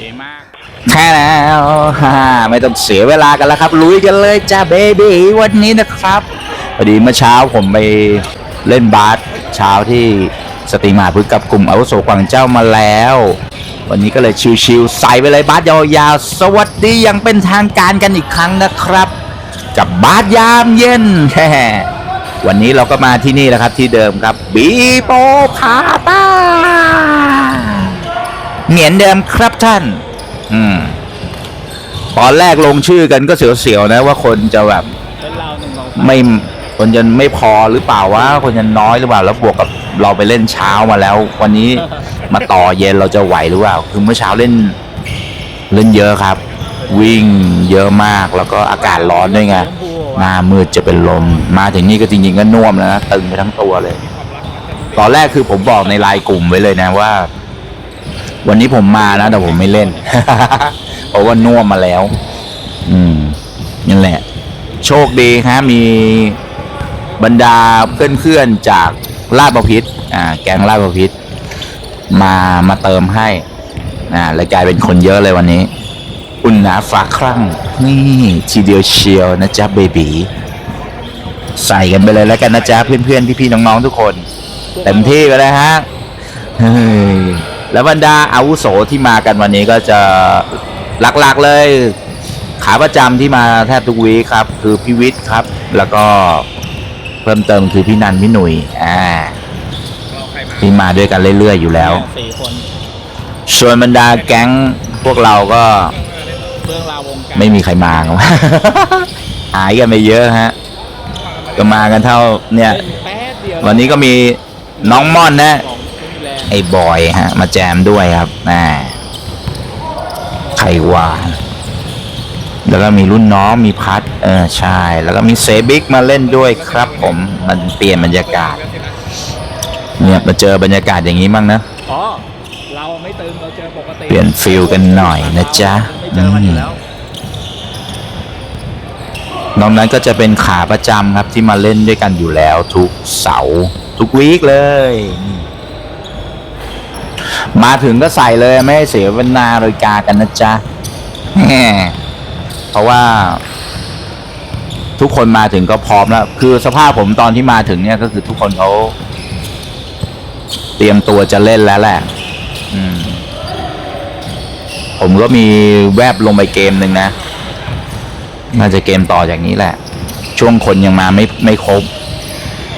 ดีมากแค่แล้วฮ่าไม่ต้องเสียเวลากันแล้วครับ ลุยกันเลยจ้าเบบี้วันนี้นะครับพอดีเมื่อเช้าผมไปเล่นบาสเช้าที่สตรีมาพึกษ์กับกลุ่มอาวุโสกวางเจ้ามาแล้ว วันนี้ก็เลยชิวๆใส่ไปเลยบาสยาวๆสวัสดียังเป็นทางการกันอีกครั้งนะครับ กับบาสยามเย็นแฮวันนี้เราก็มาที่นี่แหละครับที่เดิมครับบีโปพาต้า เหมือนเดิมครับท่าน อืม ตอนแรกลงชื่อกันก็เสียวๆนะว่าคนจะแบบไม่คนจะไม่พอหรือเปล่าวะคนจะน้อยหรือเปล่า แล้วบวกกับเราไปเล่นเช้ามาแล้ว วันนี้มาต่อเย็นเราจะไหวหรือเปล่า คือเมื่อเช้าเล่น เล่นเยอะครับ วิ่งเยอะมากแล้วก็อากาศร้อนด้วยไงหน้ามืดจะเป็นลม มาถึงนี่ก็จริงๆก็น่วมแล้วนะตึงไปทั้งตัวเลย ตอนแรกคือผมบอกในไลน์กลุ่มไว้เลยนะว่า วันนี้ผมมานะแต่ผมไม่เล่น เพราะว่าน่วมมาแล้ว อืมนั่นแหละ โชคดีฮะมีบรรดาเพื่อนๆจากลาดประพิษอ่า แกงลาดประพิษมามาเติมให้อ่าเลยกลายเป็นคนเยอะเลยวันนี้ อุ่นหนาฟ้าครั่ง นี่ทีเดียวเชียวนะจ๊ะเบบีใส่กันไปเลยแล้วกันนะจ๊ะเพื่อนๆพี่ๆน้องๆทุกคน เต็มที่ไปเลยฮะเฮ้ย แล้วบรรดาอาวุโสที่มากันวันนี้ก็จะหลักๆเลยขาประจำที่มาแทบทุกวีคครับ คือพี่วิทย์ครับ แล้วก็เพิ่มเติมคือพี่นันพี่หนุ่ยอ่าเราใครมาที่มาด้วยกันเรื่อยๆอยู่แล้วสี่คนส่วนบรรดาแก๊งพวกเราก็เรื่องราววงการไม่มีใครมาครับหายกันไปเยอะฮะก็มากันเท่าเนี่ยเล่นแป๊บเดียววันนี้ก็มีน้องม่อนนะ ไอ้บอยฮะ มาแจมด้วยครับแหมใครว่า แล้วก็มีรุ่นน้องมีพัด เออใช่ แล้วก็มีเซบิกมาเล่นด้วยครับผม มันเปลี่ยนบรรยากาศ เนี่ยมาเจอบรรยากาศอย่างนี้บ้างนะอ๋อเราไม่ตึงเราเจอปกติ เปลี่ยนฟิลกันหน่อยนะจ๊ะไม่เจอมันอยู่แล้วนอกนั้นก็จะเป็นขาประจำครับที่มาเล่นด้วยกันอยู่แล้ว ทุกเสาร์ทุกวีคเลยนี่ มาถึงก็ใส่เลยไม่ให้เสียเวลาเลยกากันนะจ๊ะเพราะว่า ทุกคนมาถึงก็พร้อมแล้ว คือสภาพผมตอนที่มาถึงเนี่ยก็คือทุกคนเขาเตรียมตัวจะเล่นแล้วแหละผมก็มีแวบลงไปเกมหนึ่งนะ น่าจะเกมต่อจากนี้แหละ ช่วงคนยังมาไม่ไม่ครบ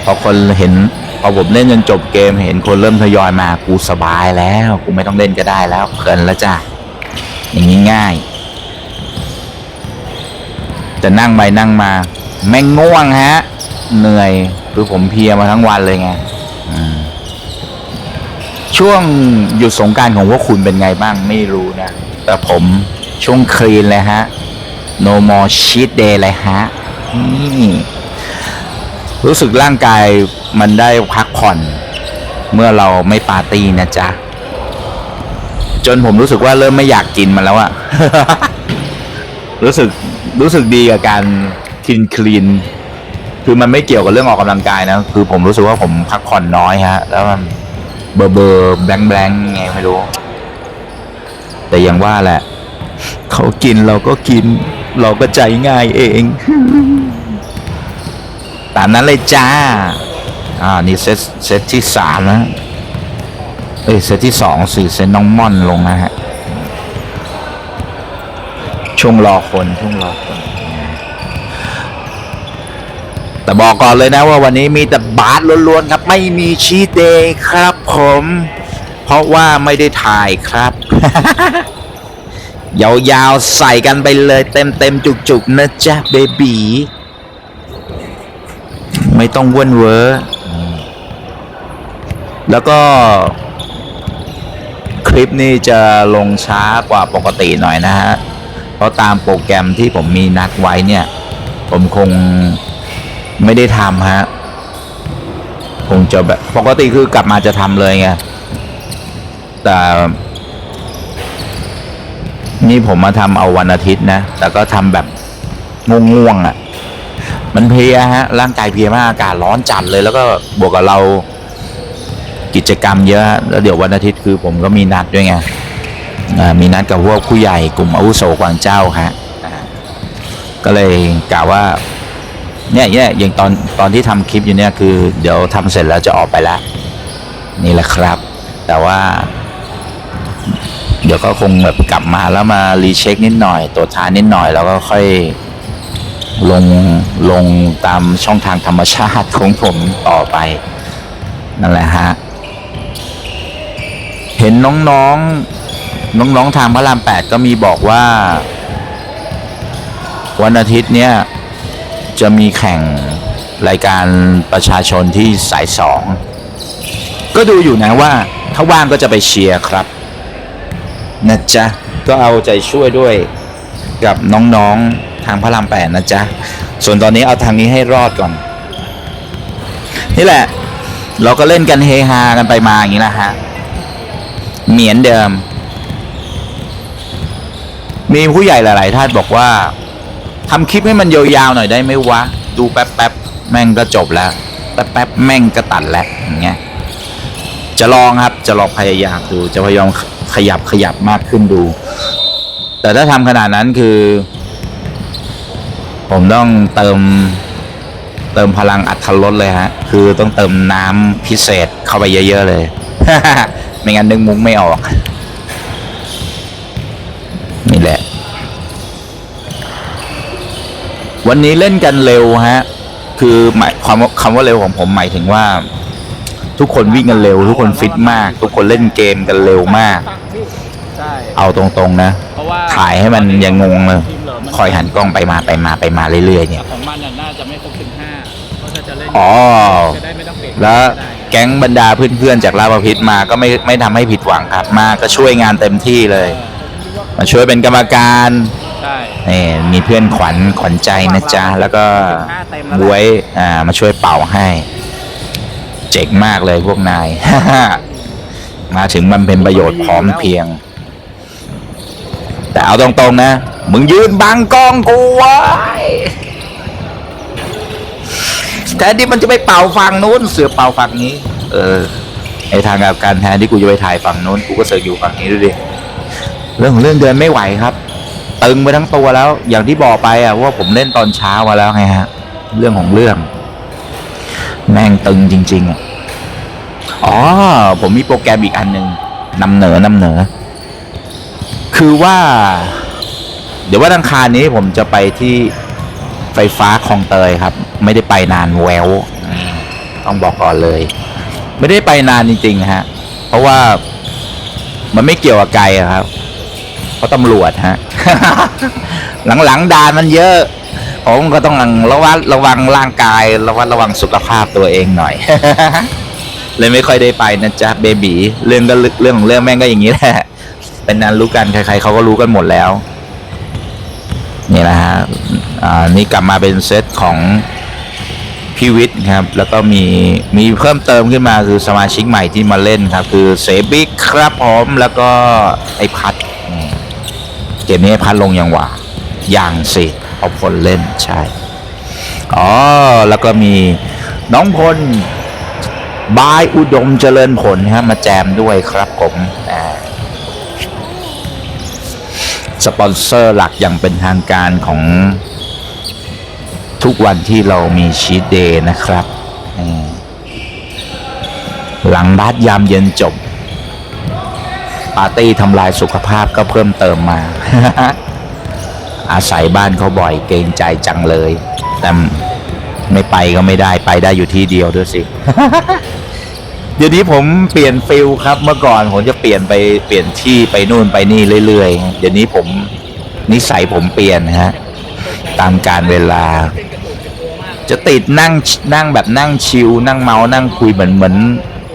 พอคนเห็น พอผมเล่นจนจบเกมเห็นคนเริ่มทยอยมากูสบายแล้ว กูไม่ต้องเล่นก็ได้แล้วเพลินแล้วจ้ะอย่างนี้ง่ายจะนั่งไปนั่งมา แม่งง่วงฮะ เหนื่อยคือผมเพียมาทั้งวันเลยไงช่วงหยุดสงการของพวกคุณเป็นไงบ้างไม่รู้นะ แต่ผมช่วงคลีนเลยฮะ no more cheat day เลยฮะนี่รู้สึกร่างกาย มันได้พักผ่อน เมื่อเราไม่ปาร์ตี้นะจ๊ะ จนผมรู้สึกว่าเริ่มไม่อยากกินมันแล้วอะรู้สึกรู้สึกดีกับการกินคลีนคือมันไม่เกี่ยวกับเรื่องออกกำลังกายนะ คือผมรู้สึกว่าผมพักผ่อนน้อยฮะ แล้วมันเบอร์เบอร์แบงแบงไงไม่รู้ แต่ยังว่าแหละ เขากินเราก็กิน เราก็ใจง่ายเอง ตามนั้นเลยจ้า อ่า นี่เซตเซตที่สามนะ เอ้ย เซตที่สองสี่เซตน้องม่อนลงนะฮะ ช่วงรอคน ช่วงรอคน แต่บอกก่อนเลยนะว่าวันนี้มีแต่บาสล้วนๆครับ ไม่มีชีเดย์ครับผม เพราะว่าไม่ได้ถ่ายครับยาวๆ ใส่กันไปเลยเต็มๆ จุกๆ นะจ๊ะเบบีไม่ต้องเว้นเวอร์ แล้วก็คลิปนี้จะลงช้ากว่าปกติหน่อยนะฮะ เพราะตามโปรแกรมที่ผมมีนัดไว้เนี่ย ผมคงไม่ได้ทำฮะ คงจะแบบปกติคือกลับมาจะทำเลยไง แต่นี่ผมมาทำเอาวันอาทิตย์นะ แต่ก็ทำแบบง่วงๆอะ่ะ มันเพลียฮะ ร่างกายเพลียมาก อากาศร้อนจัดเลย แล้วก็บวกกับเรา กิจกรรมเยอะแล้วเดี๋ยววันอาทิตย์คือผมก็มีนัดด้วยไงมีนัดกับพวกผู้ใหญ่กลุ่มอาวุโสกวางเจ้าฮะก็เลยกล่าวว่าเนี่ยเนี่ยอย่างตอนตอนที่ทำคลิปอยู่เนี่ยคือเดี๋ยวทำเสร็จแล้วจะออกไปแล้วนี่แหละครับ แต่ว่า เดี๋ยวก็คงแบบกลับมาแล้วมารีเช็คนิดหน่อยตรวจทานนิดหน่อย แล้วก็ค่อยลงลงตามช่องทางธรรมชาติของผมต่อไปนั่นแหละฮะ เห็นน้องๆ น้องๆทางพระรามแปดก็มีบอกว่า วันอาทิตย์เนี่ยจะมีแข่งรายการประชาชนที่สายสองก็ดูอยู่นะว่า ถ้าว่างก็จะไปเชียร์ครับนะจ๊ะ ก็เอาใจช่วยด้วยกับน้องๆทางพระรามแปดนะจ๊ะ ส่วนตอนนี้เอาทางนี้ให้รอดก่อน นี่แหละ เราก็เล่นกันเฮฮากันไปมาอย่างนี้นะฮะ เหมือนเดิม มีผู้ใหญ่หลาย ๆ ท่านบอกว่าทำคลิปให้มันยาวๆหน่อยได้ไหมวะ ดูแป๊บๆแม่งก็จบแล้ว แป๊บๆแม่งก็ตัดแล้วอย่างเงี้ยจะลองครับจะลองพยายามดู จะพยายามขยับขยับมากขึ้นดู แต่ถ้าทำขนาดนั้นคือ ผมต้องเติมเติมพลังอัตรถรสเลยฮะ คือต้องเติมน้ำพิเศษเข้าไปเยอะ ๆ เลย ไม่งั้นนึกมุ้งไม่ออก นี่แหละ วันนี้เล่นกันเร็วฮะ คือหมายความว่าคำว่าเร็วของผมหมายถึงว่า ทุกคนวิ่งกันเร็ว ทุกคนฟิตมาก ทุกคนเล่นเกมกันเร็วมาก ใช่เอาตรงๆนะ เพราะว่าถ่ายให้มันยังงงเลยทีมหลืมันคอยหันกล้องไปมาไปมาไปมาเรื่อยๆเนี่ย ของมันน่ะน่าจะไม่ครบถึงห้าเพราะถ้าจะเล่นอ๋อ จะได้ไม่ต้องเบรกแล้ว ได้ แก๊งบรรดาเพื่อนๆจากลาบพิษมาก็ไม่ไม่ทำให้ผิดหวังครับมาก็ช่วยงานเต็มที่เลย มาช่วยเป็นกรรมการใช่ นี่มีเพื่อนขวัญขวัญใจนะจ๊ะ แล้วก็บวยอ่ามาช่วยเป่าให้ เจ๋งมากเลยพวกนาย มาถึงมันเป็นประโยชน์พร้อมเพรียง แต่เอาตรงๆนะ มึงยืนบังกล้องกูไว้ แทนที่มันจะไปเป่าฝั่งนู้นเสือเป่าฝั่งนี้ เออไอทางกับการแทนที่กูจะไปถ่ายฝั่งนู้นกูก็เสือกอยู่ฝั่งนี้ดูดิเรื่องของเรื่องเดินไม่ไหวครับ ตึงไปทั้งตัวแล้ว อย่างที่บอกไปอะว่าผมเล่นตอนเช้ามาแล้วไงฮะ เรื่องของเรื่อง แม่งตึงจริง ๆอะอ๋อผมมีโปรแกรมอีกอันหนึ่งนำเหนอนำเหนอ คือว่า เดี๋ยววันอังคารนี้ผมจะไปที่ ไฟฟ้าคลองเตยครับ ไม่ได้ไปนานแววต้องบอกก่อนเลย ไม่ได้ไปนานจริงๆฮะ เพราะว่ามันไม่เกี่ยวกับไกลครับ เพราะตำรวจฮะ หลังๆด่านมันเยอะผมก็ต้องระวัดระวังร่างกาย ระวัดระวังสุขภาพตัวเองหน่อย เลยไม่ค่อยได้ไปนะจ๊ะเบบีเรื่องก็เรื่องของเรื่องแม่งก็อย่างนี้แหละเป็นนั้นรู้กันใครๆเขาก็รู้กันหมดแล้ว นี่นะฮะอ่านี่กลับมาเป็นเซตของพี่วิทย์ครับ แล้วก็มีมีเพิ่มเติมขึ้นมาคือสมาชิกใหม่ที่มาเล่นครับ คือเซบิกครับผมแล้วก็ไอพัดเกมนี้พัดลงยังหว่าอย่างสิเอาพลเล่นใช่อ๋อแล้วก็มีน้องพลบายอุดมเจริญผลครับมาแจมด้วยครับผมอ่า สปอนเซอร์หลักอย่างเป็นทางการของทุกวันที่เรามีชีตเดย์นะครับ หลังบาสยามเย็นจบ ปาร์ตี้ทำลายสุขภาพก็เพิ่มเติมมา อาศัยบ้านเขาบ่อยเกรงใจจังเลย แต่ไม่ไปก็ไม่ได้ไปได้อยู่ที่เดียวด้วยสิ เดี๋ยวนี้ผมเปลี่ยนฟิลครับเมื่อก่อนผมจะเปลี่ยนไปเปลี่ยนที่ไปนู่นไปนี่เรื่อยๆ เดี๋ยวนี้ผมนิสัยผมเปลี่ยนฮะตามการเวลา จะติดนั่งนั่งแบบนั่งชิลนั่งเมา นั่งคุยเหมือนเหมือน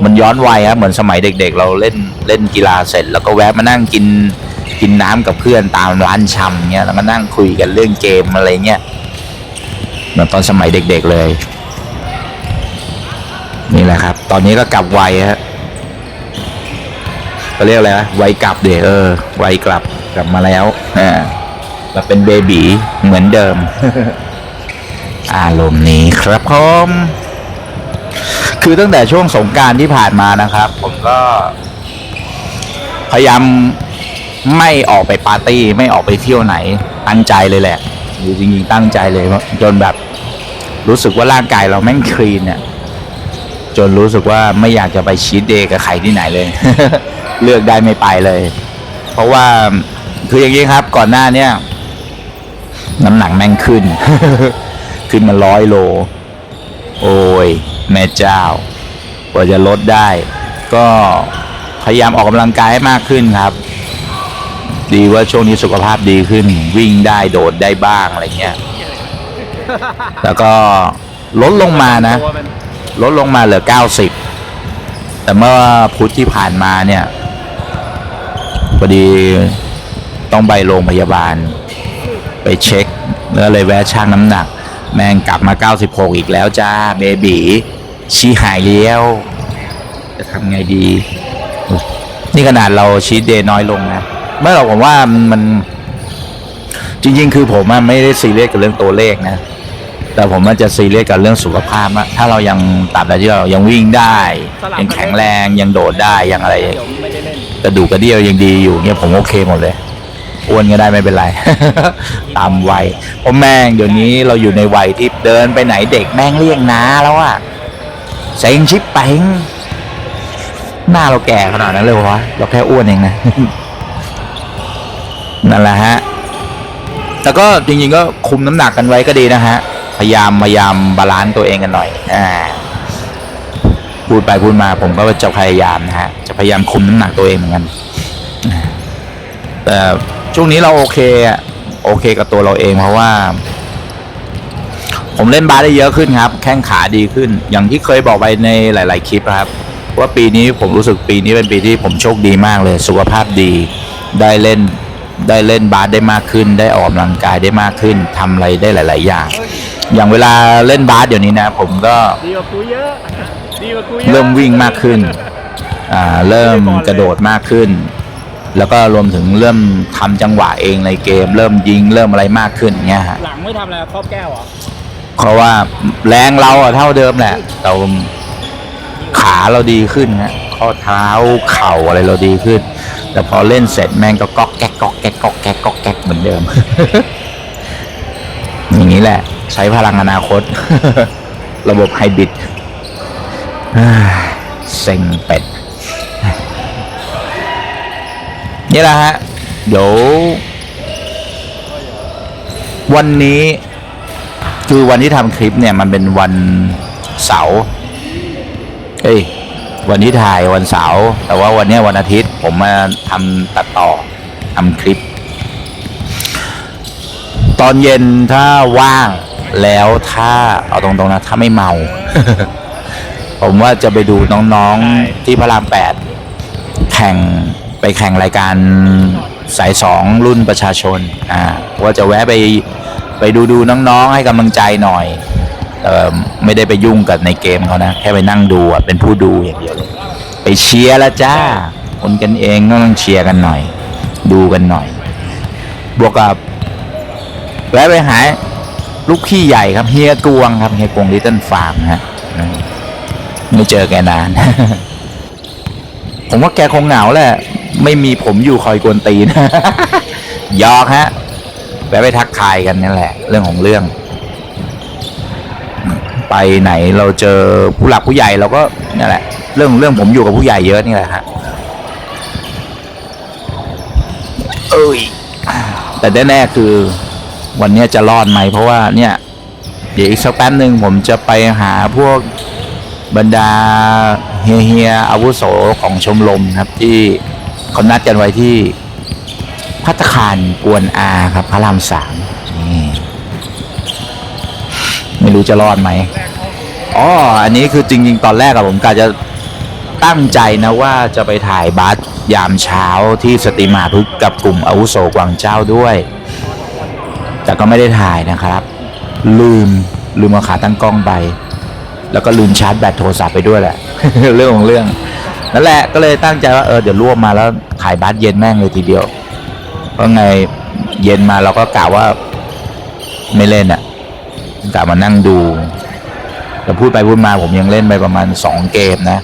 มันย้อนวัยครับเหมือนสมัยเด็ก ๆ เราเล่นเล่นกีฬาเสร็จ แล้วก็แวะมานั่งกินกินน้ำกับเพื่อนตามร้านชำเงี้ยแล้วก็นั่งคุยกันเรื่องเกมอะไรเงี้ยเหมือนตอนสมัยเด็ก ๆเลย นี่แหละครับ ตอนนี้ก็กลับไวฮะเขาเรียกอะไรนะไวกลับเดเออวัยกลับกลับมาแล้วอ่ามาเป็นเบบีเหมือนเดิม อารมณ์นี้ครับผมคือตั้งแต่ช่วงสงการที่ผ่านมานะครับ ผมก็ พยายามไม่ออกไปปาร์ตี้ไม่ออกไปเที่ยวไหน ตั้งใจเลยแหละจริงๆตั้งใจเลยจนแบบ รู้สึกว่าร่างกายเราแม่งคลีนเนี่ย จนรู้สึกว่าไม่อยากจะไปชีตเดย์กับใครที่ไหนเลย เลือกได้ไม่ไปเลย เพราะว่าคืออย่างนี้ครับ ก่อนหน้าเนี่ยน้ำหนักแม่งขึ้น ขึ้นมาร้อยโล โอ้ย แม่เจ้ากว่าจะลดได้ ก็พยายามออกกำลังกายให้มากขึ้นครับ ดีว่าช่วงนี้สุขภาพดีขึ้น วิ่งได้โดดได้บ้างอะไรเงี้ย แล้วก็ลดลงมานะ ลดลงมาเหลือ 90 แต่เมื่อพุธที่ผ่านมาเนี่ยพอดีต้องไปโรงพยาบาล ไปเช็คแล้วเลยแวะชั่งน้ำหนัก แม่งกลับมา 96 อีกแล้วจ้าเบบีชี้หายแล้วจะทำไงดี นี่ขนาดเราชีทเดย์น้อยลงนะไม่หรอกผมว่ามันจริงๆ คือผมไม่ได้ซีเรียสกับเรื่องตัวเลขนะ แต่ผมมันจะซีเรียสกับเรื่องสุขภาพอะถ้าเรายังตับใดที่เรายังวิ่งได้ยังแข็งแรงยังโดดได้ยังอะไรเดี๋ยวไม่ได้เล่นกระดูกกระเดี่ยวยังดีอยู่เนี่ยผมโอเคหมดเลยอ้วนก็ได้ไม่เป็นไร ตามวัยเพราะแม่งเดี๋ยวนี้เราอยู่ในวัยที่เดินไปไหนเด็กแม่งเรียกน้าแล้วอะเซ็งชิปเป่งหน้าเราแก่ขนาดนั้นเลยวะเราแค่อ้วนเองนะนั่นแหละฮะแต่ก็จริงๆก็คุมน้ำหนักกันไว้ก็ดีนะฮะ พยายามพยายามบาลานซ์ตัวเองกันหน่อยอ่าพูดไปพูดมาผมก็จะพยายามนะฮะจะพยายามคุมน้ำหนักตัวเองเหมือนกันแต่ช่วงนี้เราโอเคอะโอเคกับตัวเราเองเพราะว่า ผมเล่นบาสได้เยอะขึ้นครับ แข้งขาดีขึ้น อย่างที่เคยบอกไปในหลาย ๆ คลิปครับ ว่าปีนี้ผมรู้สึกปีนี้เป็นปีที่ผมโชคดีมากเลย สุขภาพดีได้เล่น ได้เล่นบาสได้มากขึ้น ได้ออกกำลังกายได้มากขึ้นทำอะไรได้หลาย ๆ อย่าง อย่างเวลาเล่นบาสเดี๋ยวนี้นะ ผมก็ดีกว่ากูเยอะดีกว่ากูเยอะเริ่มวิ่งมากขึ้นอ่าเริ่มกระโดดมากขึ้น แล้วก็รวมถึงเริ่มทำจังหวะเองในเกม เริ่มยิงเริ่มอะไรมากขึ้นเงี้ยฮะหลังไม่ทำอะไรครอบแก้วเหรอเพราะว่าแรงเราอะเท่าเดิมแหละแต่ขาเราดีขึ้นฮะข้อเท้าเข่าอะไรเราดีขึ้น แต่พอเล่นเสร็จแม่งก็ก๊อกแก๊กก๊อกแก๊กก๊อกแก๊กก๊อกแก๊กเหมือนเดิม อย่างนี้แหละ ใช้พลังอนาคต ระบบไฮบริดเซ็งเป็ด นี่แหละฮะ เดี๋ยว วันนี้คือวันที่ทำคลิปเนี่ย มันเป็นวันเสาร์เอ้ย วันที่ถ่ายวันเสาร์แต่ว่าวันเนี้ยวันอาทิตย์ผมมาทำตัดต่อทำคลิป ตอนเย็นถ้าว่างแล้วถ้าเอาตรงๆนะ ถ้าไม่เมา ผมว่าจะไปดูน้องๆที่พระรามแปดแข่งไปแข่งรายการสายสองรุ่นประชาชน อ่าว่าจะแวะไปไปดูดูน้องๆให้กำลังใจหน่อยเออ ไม่ได้ไปยุ่งกับในเกมเขานะ แค่ไปนั่งดูเป็นผู้ดูอย่างเดียวเลยไปเชียร์ละจ้า คนกันเองก็ต้องเชียร์กันหน่อย ดูกันหน่อย บวกกับแวะไปหาลูกพี่ใหญ่ครับเฮียกวงครับเฮียกวงลิตเติ้ลฟาร์มฮะไม่เจอแกนาน ผมว่าแกคงเหงาแหละ ไม่มีผมอยู่คอยกวนตีนยอกฮะแวะไปทักทายกันนั่นแหละ เรื่องของเรื่อง ไปไหนเราเจอผู้หลักผู้ใหญ่เราก็นั่นแหละเรื่องของเรื่องผมอยู่กับผู้ใหญ่เยอะนี่แหละฮะเอ้ยแต่แน่ๆคือวันเนี้ยจะรอดไหมเพราะว่าเนี่ย เดี๋ยวอีกสักแป๊บหนึ่งผมจะไปหาพวกบรรดาเฮียเฮียๆอาวุโสของชมรมครับ ที่เขานัดกันไว้ที่พัตตาคารกวนอาครับพระรามสามนี่ ไม่รู้จะรอดไหมอ๋ออันนี้คือจริง ๆ ตอนแรกอะผมกะจะตั้งใจนะว่าจะไปถ่ายบัสยามเช้าที่สตรีมาพึกกับกลุ่มอาวุโสกวางเจ้าด้วย แต่ก็ไม่ได้ถ่ายนะครับ ลืมลืมเอาขาตั้งกล้องไป แล้วก็ลืมชาร์จแบตโทรศัพท์ไปด้วยแหละ เรื่องของเรื่องนั่นแหละก็เลยตั้งใจว่าเออเดี๋ยวรวบมาแล้วถ่ายบัสเย็นแม่งเลยทีเดียวเพราะไงเย็นมาเราก็กะว่าไม่เล่นอะ่ะกะมานั่งดูแต่พูดไปพูดมาผมยังเล่นไปประมาณสองเกมนะ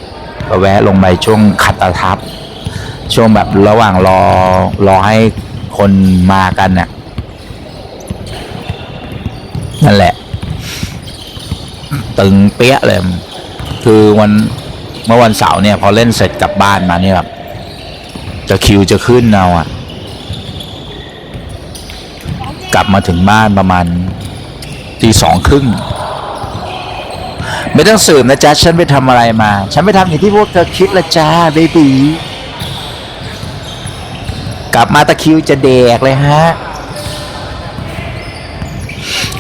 ก็แวะลงไปช่วงขัดตาทับ ช่วงแบบระหว่างรอรอให้คนมากันน่ะนั่นแหละ ตึงเปี้ยเลย คือวันเมื่อวันเสาร์เนี่ย พอเล่นเสร็จกลับบ้านมาเนี่ยแบบจะคิวจะขึ้นเอาอะกลับมาถึงบ้านประมาณ ตีสองครึ่งไม่ต้องสืบนะจ๊ะ ฉันไปทำอะไรมา ฉันไปทำอย่างที่พวกเธอคิดละจ้าเบบีกลับมาตะคิวจะเดกเลยฮะ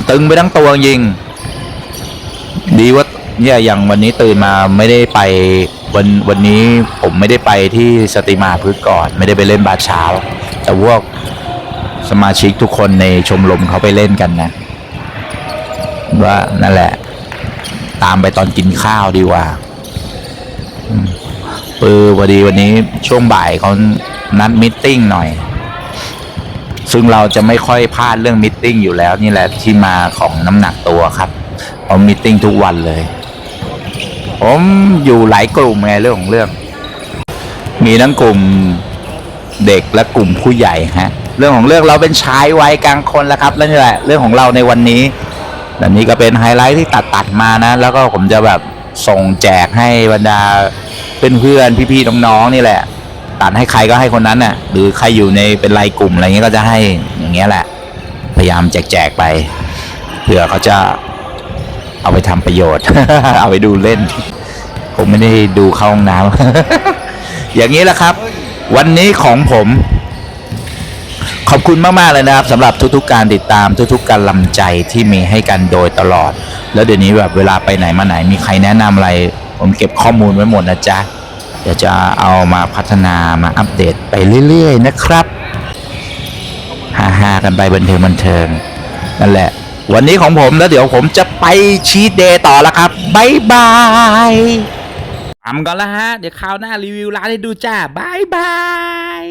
ตึงไปทั้งตัวยิง ดีว่าเนี่ยอย่างวันนี้ตื่นมาไม่ได้ไปวันวันนี้ผมไม่ได้ไปที่สตรีมาพืชก่อน ไม่ได้ไปเล่นบาเช้า แต่พวกสมาชิกทุกคนในชมรมเขาไปเล่นกันนะ ว่านั่นแหละ ตามไปตอนกินข้าวดีกว่าอือพอดีวันนี้ช่วงบ่ายเขานัดมิทติ้งหน่อย ซึ่งเราจะไม่ค่อยพลาดเรื่องมิทติ้งอยู่แล้ว นี่แหละที่มาของน้ำหนักตัวครับเพรามิทติ้งทุกวันเลย ผมอยู่หลายกลุ่มไงเรื่องของเรื่อง มีทั้งกลุ่มเด็กและกลุ่มผู้ใหญ่ฮะ เรื่องของเรื่องเราเป็นชายวัยกลางคนแล้วครับแล้วนี่แหละเรื่องของเราในวันนี้ แต่นี้ก็เป็นไฮไลท์ที่ตัดตัดมานะ แล้วก็ผมจะแบบส่งแจกให้บรรดาเพื่อนๆพี่ๆน้องๆนี่แหละ ตัดให้ใครก็ให้คนนั้นน่ะ หรือใครอยู่ในเป็นรายกลุ่มอะไรเงี้ยก็จะให้อย่างเงี้ยแหละ พยายามแจกๆไปเผื่อเขาจะเอาไปทำประโยชน์ เอาไปดูเล่น ผมไม่ได้ดูเข้าห้องน้ำอย่างนี้แหละครับ วันนี้ของผม ขอบคุณมาก ๆ เลยนะครับสำหรับทุก ๆ การติดตามทุก ๆ การลำใจที่มีให้กันโดยตลอด แล้วเดี๋ยวนี้แบบเวลาไปไหนมาไหนมีใครแนะนำอะไร ผมเก็บข้อมูลไว้หมดนะจ๊ะเดี๋ยวจะเอามาพัฒนามาอัปเดตไปเรื่อย ๆ นะครับฮ่าๆกันไปบันเทิงบันเทิงนั่นแหละ วันนี้ของผมแล้วเดี๋ยวผมจะไปชีตเดย์ต่อแล้วครับบายบายทำก่อนละฮะ เดี๋ยวคราวหน้ารีวิวร้านให้ดูจ้าบายบาย